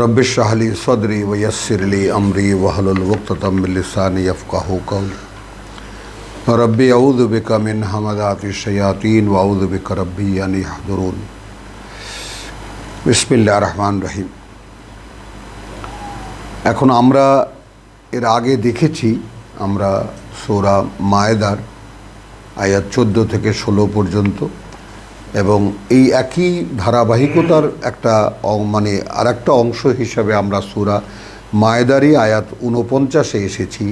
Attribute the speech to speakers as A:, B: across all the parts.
A: रबिशहली सदरी व यसरली अमरी वहलुलवतमिलसानी यफ़ाह कौल। रबी अऊद बिकमिन हमदात शयातीन वाऊद बिक रबी यानी हदरून बिसमिल्लाहमान रहीम। এখন আমরা এর আগে দেখেছি, আমরা সোরা মায়েদার আয়াত চোদ্দো থেকে ষোলো পর্যন্ত এবং এই একই ধারাবাহিকতার একটা মানে আর একটা অংশ হিসাবে আমরা সুরা মায়েদারি আয়াত উনপঞ্চাশে এসেছি।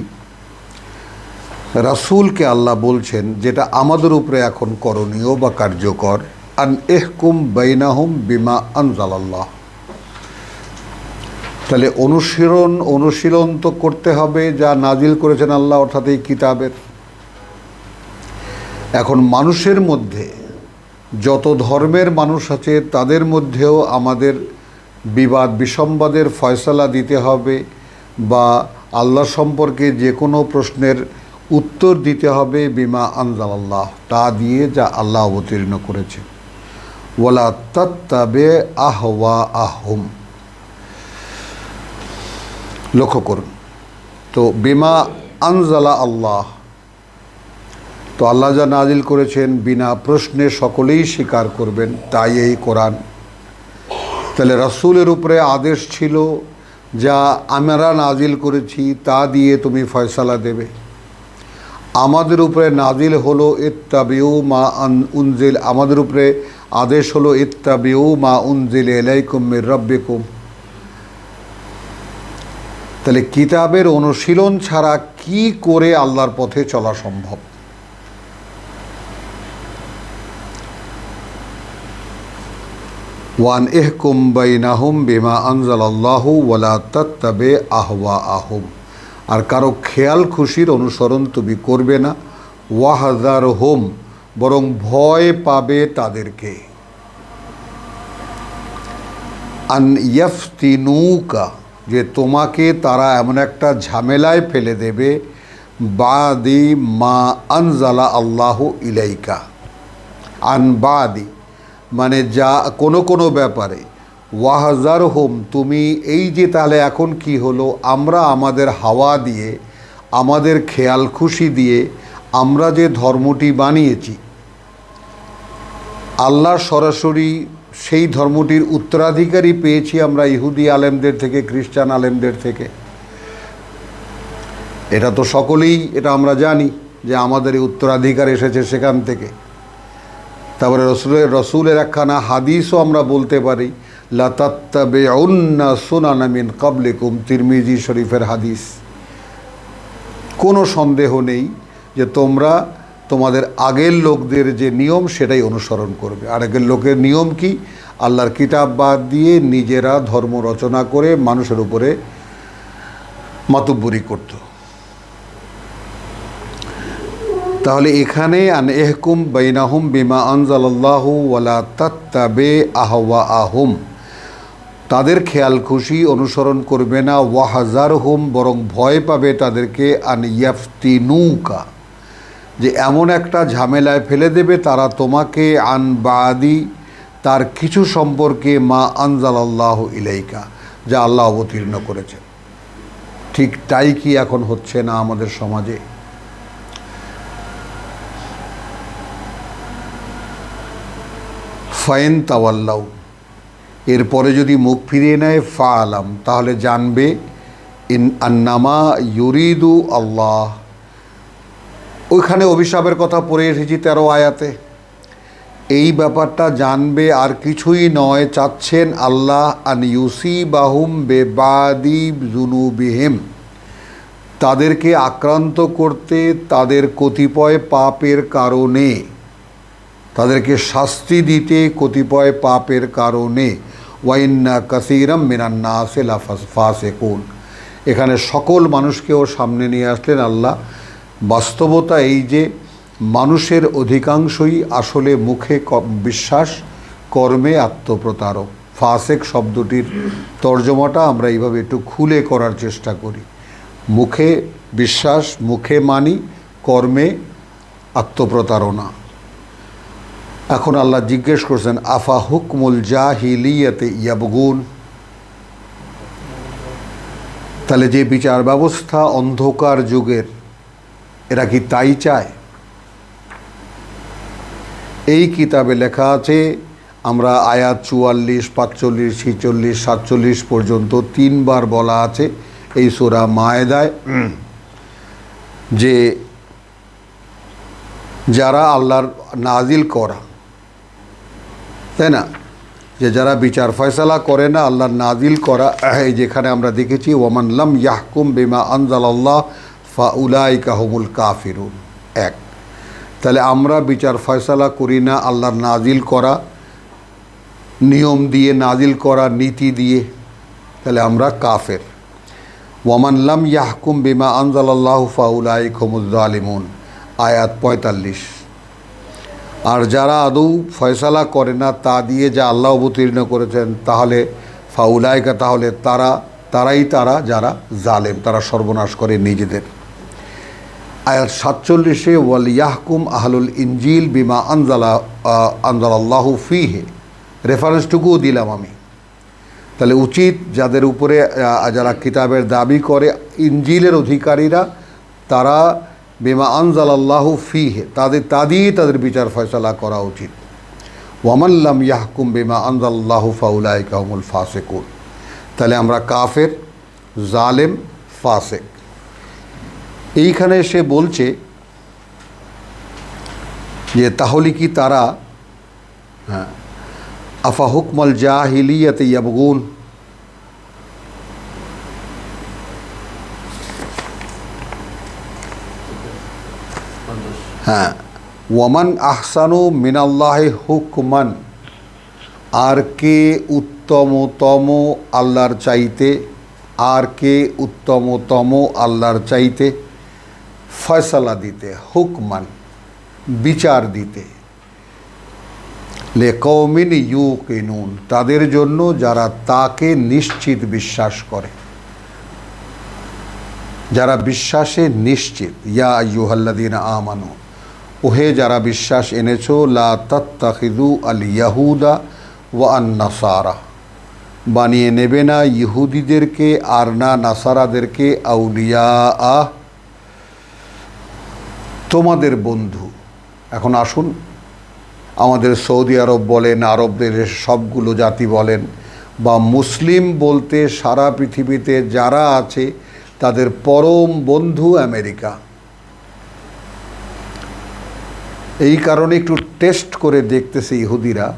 A: রাসূলকে আল্লাহ বলছেন, যেটা আমাদের উপরে এখন করণীয় বা কার্যকর, আন এহকুম বাইনাহুম বিমা আনজালাল্লাহ। তাহলে অনুশীলন অনুশীলন তো করতে হবে, যা নাজিল করেছেন আল্লাহ অর্থাৎ এই কিতাবের। এখন মানুষের মধ্যে যত ধর্মের মানুষ আছে, তাদের মধ্যেও আমাদের বিবাদ, বিসম্বাদের ফয়সলা দিতে হবে বা আল্লাহ সম্পর্কে যে কোনো প্রশ্নের উত্তর দিতে হবে, বিমা আনজালাল্লাহ, তা দিয়ে যা আল্লাহ অবতীর্ণ করেছে। ওয়ালা তত্তাবে আহওয়া আহম লক্ষ্য করুন। তো বিমা আনজালা আল্লাহ তো আল্লাহ যা নাজিল করেছেন বিনা প্রশ্নে সকলেই স্বীকার করবেন, তাই এই কোরআন। তাহলে রাসূলের উপরে আদেশ ছিল যা আমরা নাজিল করেছি, তা দিয়ে তুমি ফয়সালা দেবে। আমাদের উপরে নাজিল হলো, ইত্তাবিউ মা উনজিল, আমাদের উপরে আদেশ হলো, ইত্তাবিউ মা উনজিল এলাইকুম মির রব্বিকুম। তাহলে কিতাবের অনুশীলন ছাড়া কি করে আল্লাহর পথে চলা সম্ভব? ওয়ান এহকুম বাইনাহুম বিমা আনজালাল্লাহু ওয়ালা তাত্তাবে আহওয়া আহুম আর কারও খেয়াল খুশির অনুসরণ তুমি করবে না। ওয়াহাজার হোম বরং ভয় পাবে তাদেরকে। আন ইয়াফতিনুকা, যে তোমাকে তারা এমন একটা ঝামেলায় ফেলে দেবে, বাদি মা আনজালা আল্লাহ ইলাইকা। আন বাদি মানে যা কোনো কোনো ব্যাপারে ওয়াহাজার হোম তুমি এই যে তাহলে এখন কি হলো? আমরা আমাদের হাওয়া দিয়ে, আমাদের খেয়াল খুশি দিয়ে, আমরা যে ধর্মটি বানিয়েছি। আল্লাহ সরাসরি সেই ধর্মটির উত্তরাধিকারী পেয়েছি আমরা ইহুদি আলেমদের থেকে, খ্রিস্টান আলেমদের থেকে। এটা তো সকলেই, এটা আমরা জানি যে আমাদের উত্তরাধিকার এসেছে সেখান থেকে। তারপরে রসুলের রসুলের একখানা হাদিসও আমরা বলতে পারি লাতাত্তাবে উন্না সুনানামিন কাবলিকুম তিরমিজি শরীফের হাদিস। কোনো সন্দেহ নেই যে তোমরা তোমাদের আগের লোকদের যে নিয়ম সেটাই অনুসরণ করবে। আর আগের লোকের নিয়ম কি? আল্লাহর কিতাব বাদ দিয়ে নিজেরা ধর্ম রচনা করে মানুষের উপরে মাতুব্বরি করতো। তাহলে এখানে আন এহকুম বাইনাহুম বিমা আনজালাল্লাহু ওয়ালা তাত্তাবে আহওয়া আহুম তাদের খেয়াল খুশি অনুসরণ করবে না ওয়াহাজার হুম বরং ভয় পাবে তাদেরকে আন ইয়াফতি নৌকা যে এমন একটা ঝামেলায় ফেলে দেবে তারা তোমাকে আন বাদি, তার কিছু সম্পর্কে মা আনজালাল্লাহ ইলাইকা, যা আল্লাহ অবতীর্ণ করেছে। ঠিক তাই কি এখন হচ্ছে না আমাদের সমাজে? ফাইন তাওয়াল্লাউ। এরপরে যদি মুখ ফিরিয়ে নেয় ফা আলাম তাহলে জানবে, ইন আন্নামা ইউরিদু আল্লাহ। ওইখানে অভিশাপের কথা পড়ে এসেছি তেরো আয়াতে। এই ব্যাপারটা জানবে আর কিছুই নয়, চাচ্ছেন আল্লাহ আন ইউসি বাহুম বেবাদি জুনুবিহিম। তাদেরকে আক্রান্ত করতে তাদের কতিপয় পাপের কারণে। তাদেরকে শাস্তি দিতে কতিপয় পাপের কারণে। ওয়াইন্না কাসিরাম মিনান্না সেলা ফাসেকুন। এখানে সকল মানুষকেও সামনে নিয়ে আসলেন আল্লাহ। বাস্তবতা এই যে, মানুষের অধিকাংশই আসলে মুখে বিশ্বাস, কর্মে আত্মপ্রতারক। ফাসেক শব্দটির তর্জমাটা আমরা এইভাবে একটু খুলে করার চেষ্টা করি। মুখে বিশ্বাস, মুখে মানি, কর্মে আত্মপ্রতারণা। এখন আল্লাহ জিজ্ঞেস করছেন, আফা হুকমুল জাহিলিয়াতে ইয়াবগুন? তাহলে যে বিচার ব্যবস্থা অন্ধকার যুগের, এরা কি তাই চায়? এই কিতাবে লেখা আছে, আমরা আয়াত চুয়াল্লিশ, পাঁচচল্লিশ, ছিচল্লিশ, সাতচল্লিশ পর্যন্ত তিনবার বলা আছে এই সোরা মায়েদায়। যে যারা আল্লাহর নাজিল করা তাই না? যে যারা বিচার ফয়সালা করে না আল্লাহর নাজিল করা যেখানে আমরা দেখেছি ওমান লাম ইয়াহকুম বেমা আনজাল আল্লাহ ফা উলাই কাহমুল কাফিরুন। এক। তাহলে আমরা বিচার ফয়সালা করি না আল্লাহর নাজিল করা, নিয়ম দিয়ে নাজিল করা, নীতি দিয়ে, তাহলে আমরা কাফের। ওয়ামান লাম ইয়াহকুম বিমা আনজাল আল্লাহ ফাউলাই খমুদ্দালিমুন আয়াত পঁয়তাল্লিশ। আর যারা আদৌ ফয়সালা করে না, তা দিয়ে যা আল্লাহ অবতীর্ণ করেছেন, তাহলে ফাউলাইকা তাহলে তারা, তারাই তারা যারা জালেম, তারা সর্বনাশ করে নিজেদের। আয়াত সাতচল্লিশে, ওয়াল ইয়াহকুম আহলুল ইঞ্জিল বিমা আনজালা আনজাল আল্লাহু ফিহে। রেফারেন্সটুকুও দিলাম আমি। তাহলে উচিত যাদের উপরে যারা কিতাবের দাবি করে ইঞ্জিলের অধিকারীরা, তারা বেমা আনজাল আল্লাহু ফিহে, তাদের তা তাদের বিচার ফয়সলা করা উচিত। ওয়ামাল্লাম ইয়াহকুম বেমা আনজাল আল্লাহু ফাউলাই কাহমুল ফাসেকুন। তাহলে আমরা কাফের, জালেম, ফাসেক। এইখানে সে বলছে যে, তাহলে কি তারা হ্যাঁ আফা হুকমল জাহিলিয়াতে ইয়াবগুন? হ্যাঁ। ওয়ামান আহসানু মিনাল্লাহ হুকমান। আর কে উত্তমতম আল্লাহর চাইতে, আর কে উত্তমতম আল্লাহর চাইতে? ফয়সালা দিতে, হুকমান, বিচার দিতে। লে কৌমিন ইউ কেনুন তাদের জন্য যারা তাকে নিশ্চিত বিশ্বাস করে। যারা বিশ্বাসে নিশ্চিত, ইয়া ইউহাল্লাদিন আমানু। ওহে যারা বিশ্বাস এনেছো, লা তত্তাখিদু আল ইয়াহুদা ওয়া আন নাসারা বানিয়ে নেবে না ইহুদিদেরকে আর না নাসারাদেরকে আউলিয়া আহ তোমাদের বন্ধু। এখন আসুন, আমাদের সৌদি আরব বলেন, আরবদের সবগুলো জাতি বলেন, বা মুসলিম বলতে সারা পৃথিবীতে যারা আছে, তাদের পরম বন্ধু আমেরিকা। এই কারণে একটু টেস্ট করে দেখতেছে ইহুদিরা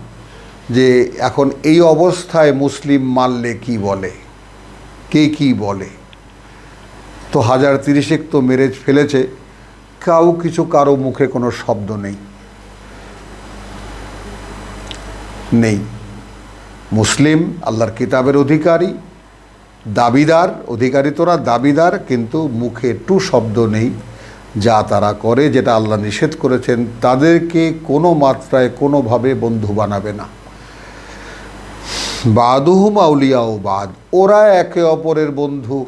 A: যে এখন এই অবস্থায় মুসলিম মারলে কি বলে? কে কি বলে? তো হাজার তিরিশেক তো মেরে ফেলেছে, কাউ কিছু কারও মুখে কোনো শব্দ নেই। নেই। মুসলিম আল্লাহর কিতাবের অধিকারী, দাবিদার, অধিকারী তোরা দাবিদার, কিন্তু মুখে টু শব্দ নেই। যা তারা করে, যেটা আল্লাহ নিষেধ করেছেন, তাদেরকে কোনো মাত্রায়, কোনোভাবে বন্ধু বানাবে না। বাদুহুম আউলিয়াও বাদ, ওরা একে অপরের বন্ধু।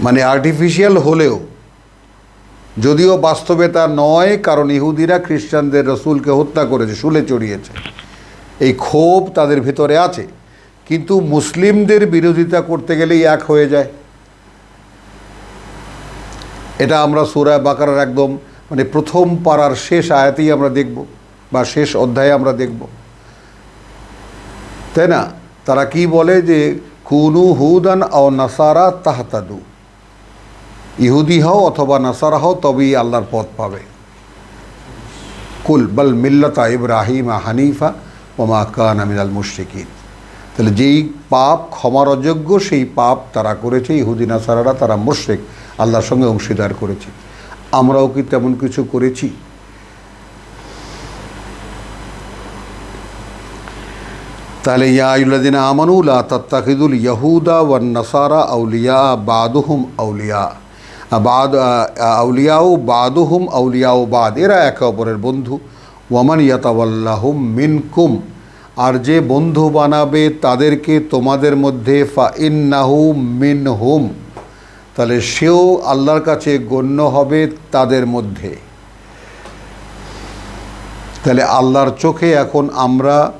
A: মানে আর্টিফিশিয়াল হলেও, যদিও বাস্তবে তা নয়, কারণ ইহুদিরা খ্রিস্টানদের রসুলকে হত্যা করেছে, শুলে চড়িয়েছে। এই ক্ষোভ তাদের ভিতরে আছে। কিন্তু মুসলিমদের বিরোধিতা করতে গেলেই এক হয়ে যায়। এটা আমরা সুরায় বাকারার একদম মানে প্রথম পাড়ার শেষ আয়াতেই আমরা দেখব, বা শেষ অধ্যায়ে আমরা দেখব। তাই না? তারা কি বলে যে, কুনু হুদান ও নাসারা তাহতাদু। ইহুদি হও অথবা নাসারা হও, তবেই আল্লাহর পথ পাবে। কুল, বল মিল্লতা ইব্রাহিম হানিফা ওমা কান আমিনাল মুশরিকিন। তাহলে যেই পাপ ক্ষমার অযোগ্য, সেই পাপ তারা করেছে, ইহুদি, নাসারারা তারা মুশরিক। আল্লাহর সঙ্গে অংশীদার করেছি। আমরাও কি তেমন কিছু করেছি? তাহলে ইয়াউল্লাদিন আমানুল্লাহ তত্তাকিদুল ইয়াহুদা ওয়ান নাসারা আউলিয়া বাদুহুম আউলিয়া। বাদ আউলিয়াও বাদুহুম আউলিয়াও বাদ। এরা একে অপরের বন্ধু। ওয়ামান ইয়াতাওয়াল্লাহুম মিনকুম। আর যে বন্ধু বানাবে তাদেরকে তোমাদের মধ্যে ফা ইন্নাহু মিন হুম তাহলে সেও আল্লাহর কাছে গণ্য হবে তাদের মধ্যে। তাহলে আল্লাহর চোখে এখন আমরা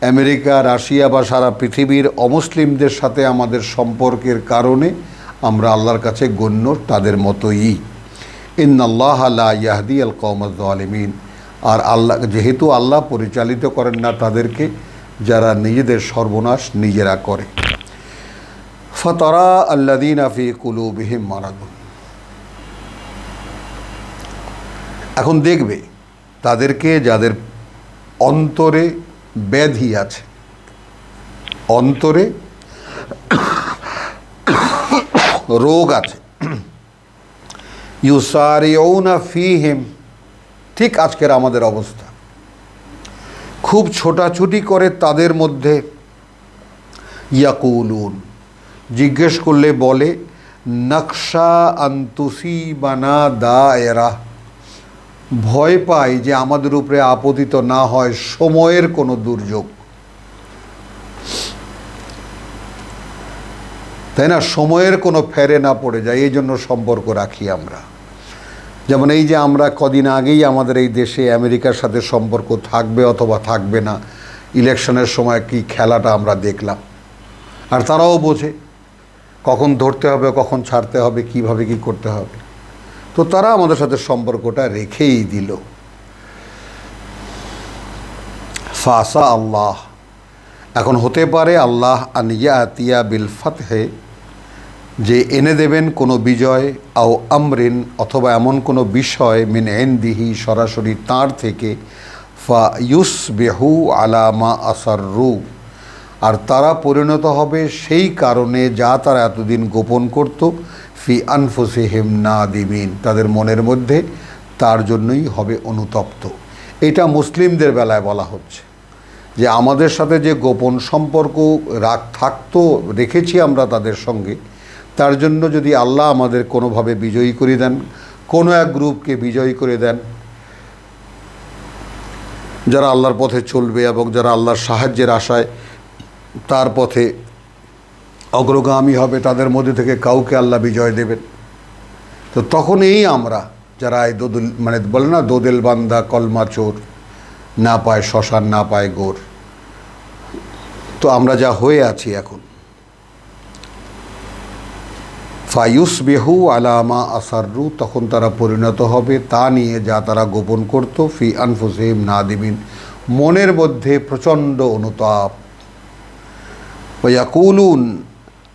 A: আমেরিকা, রাশিয়া বা সারা পৃথিবীর অমুসলিমদের সাথে আমাদের সম্পর্কের কারণে আমরা আল্লাহর কাছে গণ্য তাদের মতোই। ইন্নাল্লাহ আল্লাহ ইয়াহদি আল কৌমদ আলমিন আর আল্লাহ, যেহেতু আল্লাহ পরিচালিত করেন না তাদেরকে, যারা নিজেদের সর্বনাশ নিজেরা করে। ফতরা আল্লাদিন আফি কুলু বিহিম মারাদুন এখন দেখবে তাদেরকে যাদের অন্তরে ব্যাধি আছে, অন্তরে রোগ আছে, ইউসারিউনা ফিহিম, ঠিক আজকের আমাদের অবস্থা। খুব ছোটাছুটি করে তাদের মধ্যে ইয়াকুলুন জিজ্ঞেস করলে বলে, নকশা আন্তুসি বানা দা এরা ভয় পাই যে আমাদের উপরে আপতিত না হয় সময়ের কোনো দুর্যোগ। তাই না? সময়ের কোনো ফেরে না পড়ে যায়, এই জন্য সম্পর্ক রাখি আমরা। যেমন এই যে আমরা কদিন আগেই আমাদের এই দেশে আমেরিকার সাথে সম্পর্ক থাকবে অথবা থাকবে না, ইলেকশনের সময় কি খেলাটা আমরা দেখলাম। আর তারাও বোঝে কখন ধরতে হবে, কখন ছাড়তে হবে, কীভাবে কি করতে হবে। তো তারা আমাদের সাথে সম্পর্কটা রেখেই দিল। ফাসা আল্লাহ। এখন হতে পারে আল্লাহ আনিয়া আতিয়া বিল ফাতহে, যে এনে দেবেন কোনো বিজয়, আও আমরিন, অথবা এমন কোনো বিষয়, মিন এনদিহি সরাসরি তাঁর থেকে, ফা ইউস বেহু আলামা আসাররু। আর তারা পরিণত হবে সেই কারণে যা তারা এতদিন গোপন করত, ফি আনফুসিহিম না দিবিন তাদের মনের মধ্যে তার জন্যই হবে অনুতপ্ত। এটা মুসলিমদের বেলায় বলা হচ্ছে যে আমাদের সাথে যে গোপন সম্পর্ক রাগ থাকতো, রেখেছি আমরা তাদের সঙ্গে, তার জন্য যদি আল্লাহ আমাদের কোনোভাবে বিজয়ী করে দেন, কোনো এক গ্রুপকে বিজয়ী করে দেন, যারা আল্লাহর পথে চলবে এবং যারা আল্লাহর সাহায্যের আশায় তার পথে অগ্রগামী হবে তাদের মধ্যে থেকে কাউকে আল্লাহ বিজয় দেবেন। তো তখন এই আমরা যারা এই দোদুল মানে বলে না, দোদেল বান্দা, কলমা চোর, না পায় শ্মশান, না পায় গোর। তো আমরা যা হয়ে আছি এখন। ফায়ুস বেহু আলামা আসাররু, তখন তারা পরিণত হবে, তা নিয়ে যা তারা গোপন করত, ফি আনফুসিম না দিবিন মনের মধ্যে প্রচণ্ড অনুতাপ। ওয়াকুলুন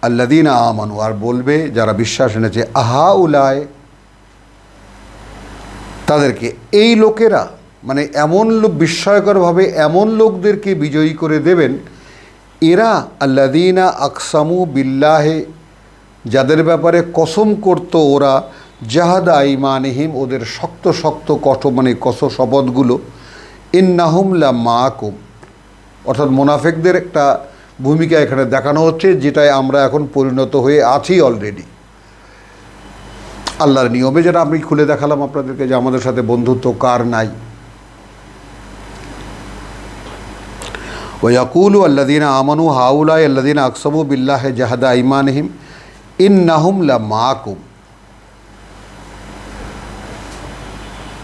A: আল্লাদিনা আমানু আর বলবে যারা বিশ্বাস এনেছে আহা উলায় তাদেরকে। এই লোকেরা মানে এমন লোক, বিস্ময়করভাবে এমন লোকদেরকে বিজয়ী করে দেবেন, এরা আল্লাদিনা আকসামু বিল্লাহে, যাদের ব্যাপারে কসম করত ওরা, জাহাদা ইমানহিম ওদের শক্ত শক্ত কঠ মানে কস শপথগুলো ইন্নাহুমলা মাকুম অর্থাৎ মোনাফেকদের একটা ভূমিকা এখানে দেখানো হচ্ছে, যেটায় আমরা এখন পরিণত হয়ে আছি অলরেডি আল্লাহর নিয়মে যেটা আমি খুলে দেখালাম আপনাদেরকে যে আমাদের সাথে বন্ধুত্ব কার নাই। ওয়াকুলু আল্লাদিনা আমানু হাউলাই আল্লাদিনা আকসামু বিল্লাহ জাহাদা ইমানহিম ইন্নাহুম লা মাকুম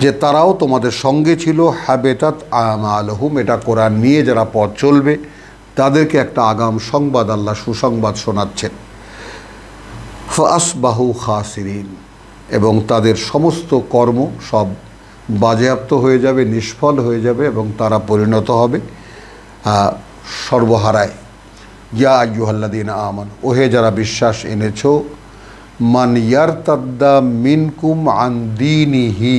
A: যে তারাও তোমাদের সঙ্গে ছিল হ্যাবেতাত আমালহুম, এটা কোরআন নিয়ে যারা পথ চলবে তাদেরকে একটা আগাম সংবাদ আল্লাহ সুসংবাদ শোনাচ্ছেন। ফাসবাহু খাসিরিন, এবং তাদের সমস্ত কর্ম সব বাজেয়াপ্ত হয়ে যাবে, নিষ্ফল হয়ে যাবে এবং তারা পরিণত হবে সর্বহারায়। ইয়া আয়ুহাল্লাদিন আমান, ওহে যারা বিশ্বাস এনেছ, মান ইয়ার তাদ্দা মিনকুম আন দিনিহি।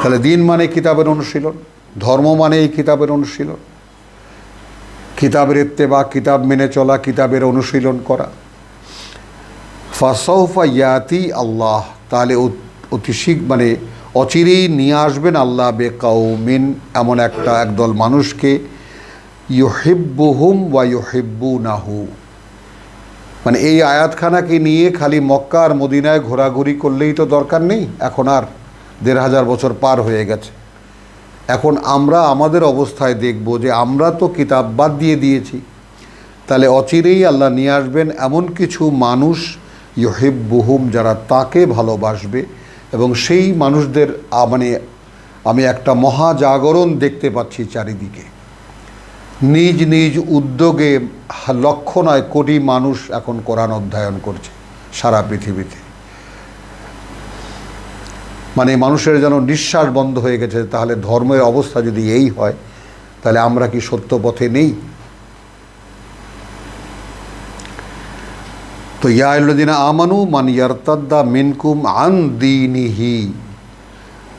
A: তাহলে দিন মানে কিতাবের অনুশীলন। ধর্ম মানে এই কিতাবের অনুশীলন। কিতাবের ইত্তেবা, কিতাব মেনে চলা, কিতাবের অনুশীলন করা। ফাসৌফা ইয়াতি আল্লাহ, তাহলে অতি মানে অচিরেই নিয়ে আসবেন আল্লাহ বে কাউমিন এমন একটা একদল মানুষকে। ইউহিব্বুহুম ওয়া ইউহিব্বু নাহু মানে এই আয়াতখানাকে নিয়ে খালি মক্কা আর মদিনায় ঘোরাঘুরি করলেই তো দরকার নেই, এখন আর দেড় হাজার বছর পার হয়ে গেছে। এখন আমরা আমাদের অবস্থায় দেখব যে আমরা তো কিতাব বাদ দিয়ে দিয়েছি। তাহলে অচিরেই আল্লাহ নিয়ে আসবেন এমন কিছু মানুষ ইহিব বুহুম যারা তাকে ভালোবাসবে এবং সেই মানুষদের মানে আমি একটা মহাজাগরণ দেখতে পাচ্ছি চারিদিকে। নিজ নিজ উদ্যোগে লক্ষ নয় কোটি মানুষ এখন কোরআন অধ্যয়ন করছে সারা পৃথিবীতে। মানে মানুষের যেন নিঃশ্বাস বন্ধ হয়ে গেছে, তাহলে ধর্মের অবস্থা যদি এই হয়, তাহলে আমরা কি সত্য পথে নেই? তো ইয়াদিনা আমানু মান ইয়ারতাদ্দা মিনকুম আন দিনিহি,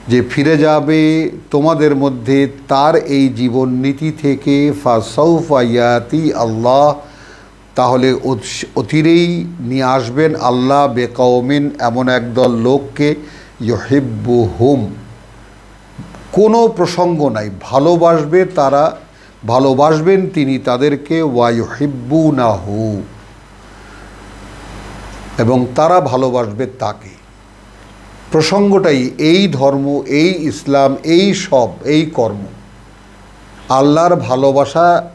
A: যে ফিরে যাবে তোমাদের মধ্যে তার এই জীবন নীতি থেকে ফাসৌফায়াতি আল্লাহ, তাহলে অত- অচিরেই নিয়ে আসবেন আল্লাহ বেকৌমিন এমন একদল লোককে ইহিব্বু হুম কোনো প্রসঙ্গ নাই। ভালোবাসবে তারা, ভালোবাসবেন তিনি তাদেরকে ওয়াইহিব্বু না হু এবং তারা ভালোবাসবে তাকে। প্রসঙ্গটাই এই ধর্ম, এই ইসলাম, এই সব, এই কর্ম। আল্লাহর ভালোবাসা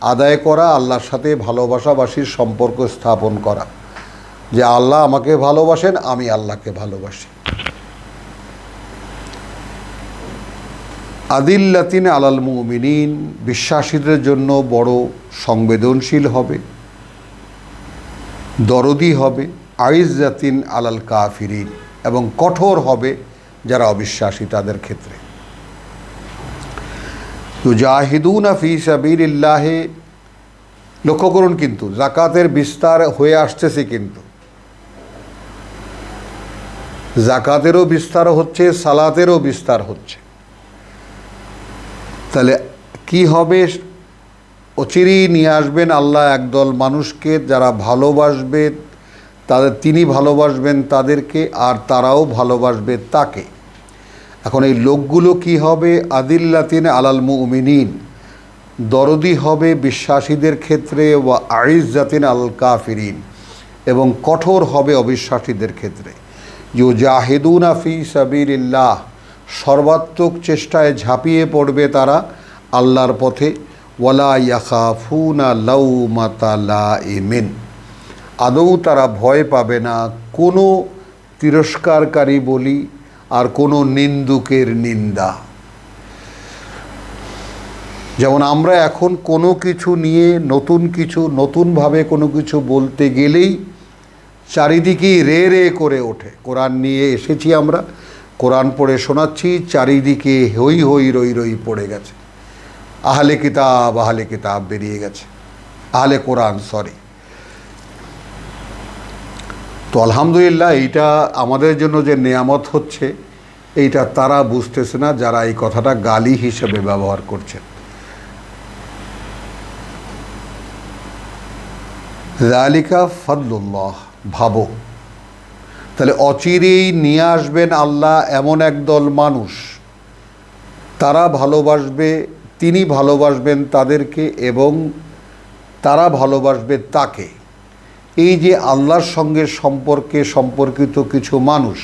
A: আদায় করা, আল্লাহর সাথে ভালোবাসাবাসীর সম্পর্ক স্থাপন করা। যে আল্লাহ আমাকে ভালোবাসেন, আমি আল্লাহকে ভালোবাসি। আদিল্লাতিন আলাল মুমিনিন, বিশ্বাসীদের জন্য বড় সংবেদনশীল হবে, দরদি হবে আইজাতিন আলাল কাফিরিন এবং কঠোর হবে যারা অবিশ্বাসী তাদের ক্ষেত্রে। তো জাহিদুন ফি সাবিলিল্লাহে, লক্ষ্য করুন কিন্তু জাকাতের বিস্তার হয়ে আসতেছে কিন্তু। জাকাতেরও বিস্তার হচ্ছে, সালাতেরও বিস্তার হচ্ছে। তাহলে কি হবে? অচিরেই নিয়ে আসবেন আল্লাহ একদল মানুষকে, যারা ভালোবাসবে, তাদের তিনি ভালোবাসবেন তাদেরকে আর তারাও ভালোবাসবে তাকে। এখন এই লোকগুলো কি হবে? আদিল্লাতিন আলাল মুমিনিন। দরদি হবে বিশ্বাসীদের ক্ষেত্রে বা ও আইজাতিন আল কাফিরিন। এবং কঠোর হবে অবিশ্বাসীদের ক্ষেত্রে। ইউ জাহেদুন আফি সাবিরিল্লাহ সর্বাত্মক চেষ্টায় ঝাঁপিয়ে পড়বে তারা আল্লাহর পথে। ওয়ালা ইয়াখাফুনা লাউ মাতালা এমেন আদৌ তারা ভয় পাবে না কোনো তিরস্কারকারী বলি আর কোনো নিন্দুকের নিন্দা। যেমন আমরা এখন কোনো কিছু নিয়ে নতুন কিছু, নতুনভাবে কোনো কিছু বলতে গেলেই চারিদিকেই রে রে করে ওঠে। কোরআন নিয়ে এসেছি আমরা কোরআন পড়ে শোনাচ্ছি, চারিদিকে হই হই রই রই পড়ে গেছে। আহলে কিতাব আহলে কিতাব বেরিয়ে গেছে। আহলে কোরআন সরি তো আলহামদুলিল্লাহ, এইটা আমাদের জন্য যে নেয়ামত হচ্ছে, এইটা তারা বুঝতেছে না, যারা এই কথাটা গালি হিসেবে ব্যবহার করছেন। জালিকা ফদলুল্লাহ, ভাবো। তাহলে অচিরেই নিয়ে আসবেন আল্লাহ এমন একদল মানুষ। তারা ভালোবাসবে, তিনি ভালোবাসবেন তাদেরকে এবং তারা ভালোবাসবে তাকে। এই যে আল্লাহর সঙ্গে সম্পর্কে সম্পর্কিত কিছু মানুষ,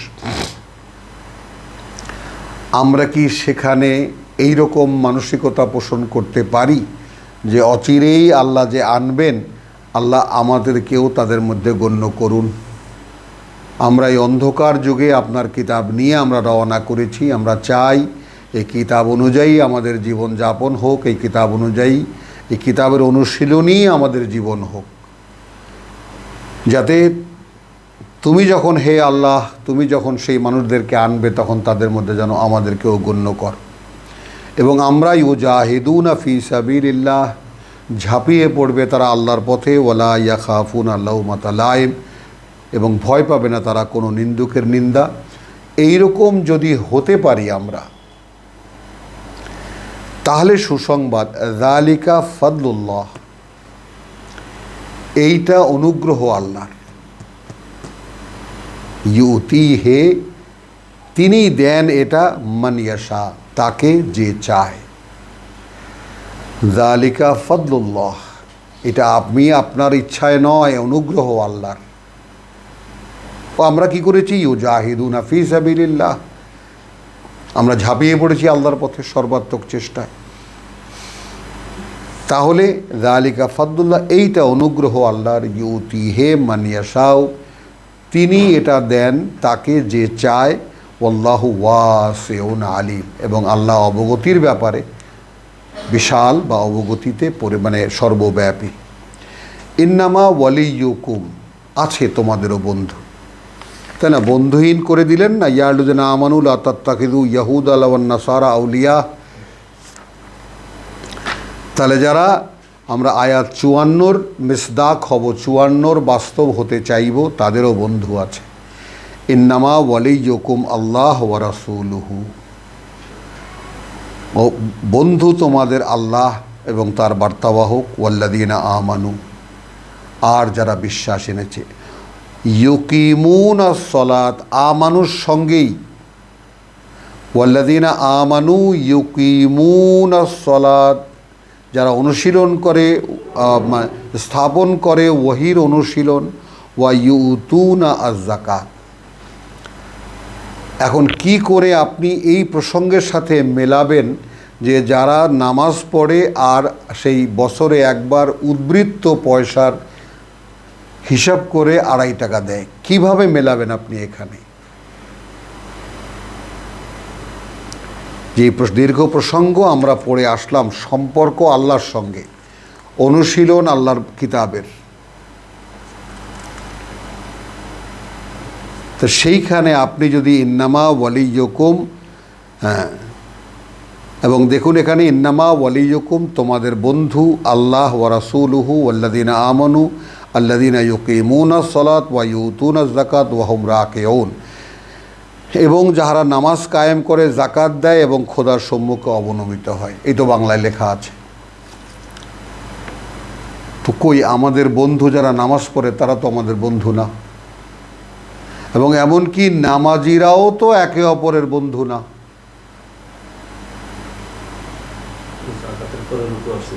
A: আমরা কি সেখানে এই রকম মানসিকতা পোষণ করতে পারি যে অচিরেই আল্লাহ যে আনবেন, আল্লাহ আমাদেরকেও তাদের মধ্যে গণ্য করুন? আমরা এই অন্ধকার যুগে আপনার কিতাব নিয়ে আমরা রওনা করেছি। আমরা চাই এই কিতাব অনুযায়ী আমাদের জীবন যাপন হোক, এই কিতাব অনুযায়ী এই কিতাবের অনুশীলনই আমাদের জীবন হোক। যাতে তুমি যখন হে আল্লাহ, তুমি যখন সেই মানুষদেরকে আনবে, তখন তাদের মধ্যে যেন আমাদেরকেও গণ্য কর। এবং আমরা ইউ জাহিদুন ফি সাবিল্লাহ ঝাঁপিয়ে পড়বে তারা আল্লাহর পথে। ওলা ইয়া খাফুন আল্লাহ মাতালাইম এবং ভয় পাবে না তারা কোনো নিন্দুকের নিন্দা। এই রকম যদি হতে পারি আমরা, তাহলে সুসংবাদ জালিকা ফদলুল্লাহ। এইটা অনুগ্রহ আল্লাহর। ইউতি হে তিনি দেন এটা মানিয়াশা তাকে যে চায়। জালিকা ফদলুল্লাহ, এটা আপনি আপনার ইচ্ছায় নয়, অনুগ্রহ আল্লাহর। ও আমরা কি করেছি? ইউ জাহিদুন ফি সাবিলিল্লাহ। আমরা ঝাঁপিয়ে পড়েছি আল্লাহর পথে সর্বাত্মক চেষ্টায়। তাহলে জালিকা ফদুল্লাহ এইটা অনুগ্রহ আল্লাহর, ইউতি হে মানিয়াশাও তিনি এটা দেন তাকে যে চায় ওল্লাহু ওয়াসেউন আলিম। এবং আল্লাহ অবগতির ব্যাপারে বিশাল বা অবগতিতে পরি- মানে সর্বব্যাপী। ইন্নামা ওয়ালিউকুম আছে তোমাদেরও বন্ধু। তাই না বন্ধুহীন করে দিলেন না ইয়ালুদিন আমানুল আতাত্তাকিদু ইয়াহুদ আলাওয়ান্না সারা আউলিয়া। তাহলে যারা, আমরা আয়াত চুয়ান্নর, মিসদাক হব চুয়ান্নর, বাস্তব হতে চাইব, তাদেরও বন্ধু আছে। ইন্নামা ওয়ালিয়কুম আল্লাহ ওয়ারাসুলুহু বন্ধু তোমাদের আল্লাহ এবং তার বার্তাবাহক ওয়াল্লাদিনা আমানু। আর যারা বিশ্বাস এনেছে ইউকিমুন সলাত আমানুর সঙ্গেই। ওয়াল্লাদিনা আমানু ইউকিমুন সলাত, যারা অনুশীলন করে স্থাপন করে ওহির অনুশীলন, ওয়া ইউতুনা আজাকাত এখন কি করে আপনি এই প্রসঙ্গের সাথে মেলাবেন যে যারা নামাজ পড়ে আর সেই বছরে একবার উদ্বৃত্ত পয়সার হিসাব করে আড়াই টাকা দেয়। কীভাবে মেলাবেন আপনি এখানে? যে দীর্ঘ প্রসঙ্গ আমরা পড়ে আসলাম সম্পর্ক আল্লাহর সঙ্গে, অনুশীলন আল্লাহর কিতাবের। তো সেইখানে আপনি যদি ইন্নামা ওয়ালিয়কুম হ্যাঁ এবং দেখুন এখানে ইন্নামা ওয়ালিয়কুম তোমাদের বন্ধু আল্লাহ ওয়া রাসূলুহু ওয়াল্লাদিনা আমানু আল্লাদিনা ইউকিমুনা সলাত ওয়া ইউতুনা জাকাত ওয়াহুম রাকিউন। এবং যাহারা নামাজ কায়েম করে জাকাত দেয় এবং খোদার সম্মুখে অবনমিত হয়। এই তো বাংলায় লেখা আছে। তো কই আমাদের বন্ধু যারা নামাজ পড়ে, তারা তো আমাদের বন্ধু না। এবং এমনকি নামাজিরাও তো একে অপরের বন্ধু না
B: জাকাতের পরে রুকু আছে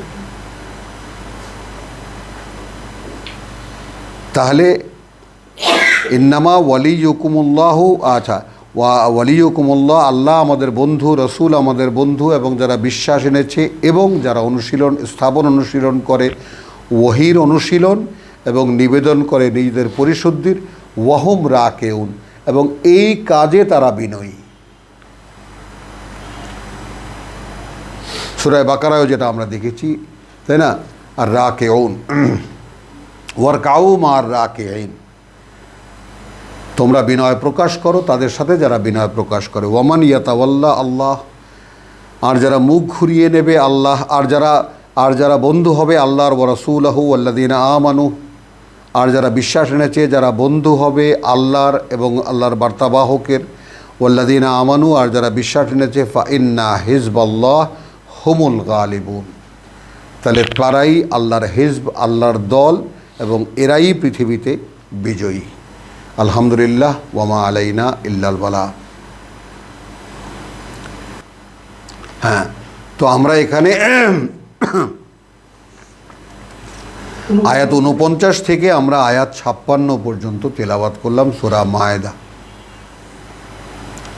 A: তাহলে ইন্নামা ওয়ালি ইয়কুমুল্লাহ আচ্ছা ওয়া ওয়ালি ইয়কুমুল্লাহ আল্লাহ আমাদের বন্ধু, রসুল আমাদের বন্ধু এবং যারা বিশ্বাস এনেছে এবং যারা অনুশীলন স্থাপন অনুশীলন করে, ওহির অনুশীলন এবং নিবেদন করে নিজেদের পরিশুদ্ধির, ওয়াহুম রাকেউন এবং এই কাজে তারা বিনয়ী। সুরায় বাকারায়ও যেটা আমরা দেখেছি, তাই না? আর রাকেউন। ওয়ার কাউম আর রাকে তোমরা বিনয় প্রকাশ করো, তাদের সাথে যারা বিনয় প্রকাশ করে। ওয়ামান ইয়াতাওয়াল্লা আল্লাহ, আর যারা মুখ ঘুরিয়ে নেবে আল্লাহ, আর যারা আর যারা বন্ধু হবে আল্লাহর ওরসুলাহু আল্লাদিনা আমানু, আর যারা বিশ্বাস এনেছে যারা বন্ধু হবে আল্লাহর এবং আল্লাহর বার্তাবাহকের ওল্লাদিনা আমানু, আর যারা বিশ্বাস এনেছে ফা ইন্না হিজবাল্লাহ হুমুল গালিবুন। তাহলে তারাই আল্লাহর হিজব, আল্লাহর দল এবং এরাই পৃথিবীতে বিজয়ী। আলহামদুলিল্লাহ ওয়ামা আলাইনা ইল্লাল বালা। হ্যাঁ তো আমরা এখানে আয়াত উনপঞ্চাশ থেকে আমরা আয়াত ছাপ্পান্ন পর্যন্ত তেলাবাদ করলাম, সোরা মায়েদা।